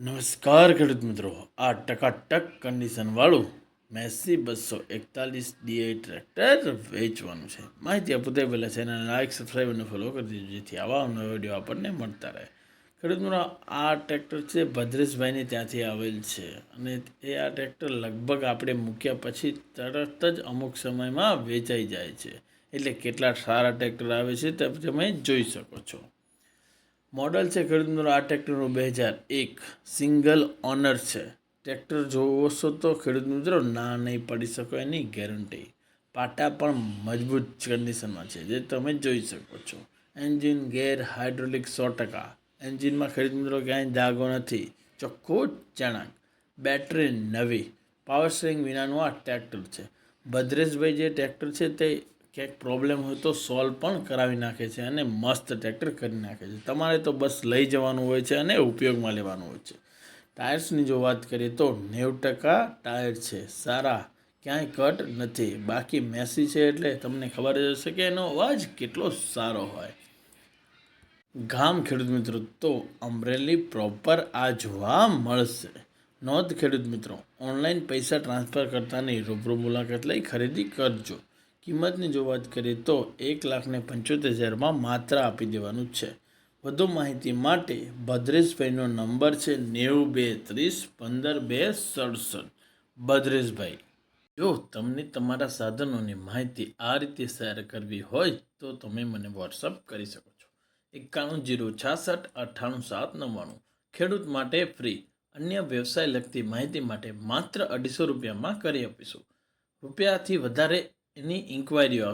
નમસ્કાર ખેડૂત મિત્રો. આ ટકાટક કન્ડિશનવાળું મેસી બસો એકતાલીસ ડીઆઈ ટ્રેક્ટર વેચવાનું છે. માહિતી આપું તે પહેલાં ચેનલ લાઇક સબસ્ક્રાઈબ અને ફોલો કરી દીધું જેથી આવા નવા વીડિયો આપણને મળતા રહે. ખેડૂત મિત્રો, આ ટ્રેક્ટર છે ભદ્રેશભાઈને ત્યાંથી આવેલ છે અને એ આ ટ્રેક્ટર લગભગ આપણે મૂક્યા પછી તરત જ અમુક સમયમાં વેચાઈ જાય છે. એટલે કેટલા સારા ટ્રેક્ટર આવે છે તે તમે જોઈ શકો છો. મોડલ છે ખેડૂત મિત્રો આ ટ્રેક્ટરનું બે હજાર એક. સિંગલ ઓનર છે. ટ્રેક્ટર છો તો ખેડૂત મિત્રો ના નહીં પડી શકો એની ગેરંટી. પાટા પણ મજબૂત કન્ડિશનમાં છે, જે તમે જોઈ શકો છો. એન્જિન ગેર હાઇડ્રોલિક સો ટકા. એન્જિનમાં ખેડૂત મિત્રો ક્યાંય દાગો નથી. ચોખ્ખો ચણાક. બેટરી નવી. પાવર સ્ટ્રિંગ વિનાનું આ ટ્રેક્ટર છે. ભદ્રેશભાઈ જે ટ્રેક્ટર છે તે ક્યાંક પ્રોબ્લેમ હોય તો સોલ્વ પણ કરાવી નાખે છે અને મસ્ત ટ્રેક્ટર કરી નાખે છે. તમારે તો બસ લઈ જવાનું હોય છે અને ઉપયોગમાં લેવાનું હોય છે. ટાયર્સની જો વાત કરીએ તો નેવું ટકા ટાયર છે. સારા ક્યાંય કટ નથી. બાકી મેસી છે એટલે તમને ખબર જ હશે કે એનો અવાજ કેટલો સારો હોય. ગામ ખેડૂત મિત્રો, તો અમરેલી પ્રોપર આ જોવા મળશે. નોંધ ખેડૂત મિત્રો ઓનલાઈન પૈસા ટ્રાન્સફર કરતા નહીં રૂબરૂ મુલાકાત લઈ ખરીદી કરજો. કિંમતની જો વાત કરીએ તો એક લાખને પંચોતેર હજારમાં માત્ર આપી દેવાનું છે. વધુ માહિતી માટે ભદ્રેશભાઈનો નંબર છે નેવું બે ત્રીસ પંદર બે સડસઠ. ભદ્રેશભાઈ જો તમને તમારા સાધનોની માહિતી આ રીતે શેર કરવી હોય તો તમે મને વોટ્સઅપ કરી શકો છો. એકાણું જીરો છાસઠ અઠ્ઠાણું સાત નવ્વાણું. ખેડૂત માટે ફ્રી. અન્ય વ્યવસાય લગતી માહિતી માટે માત્ર અઢીસો રૂપિયામાં કરી આપીશું. રૂપિયાથી વધારે એની ઇન્ક્વાયરીઓ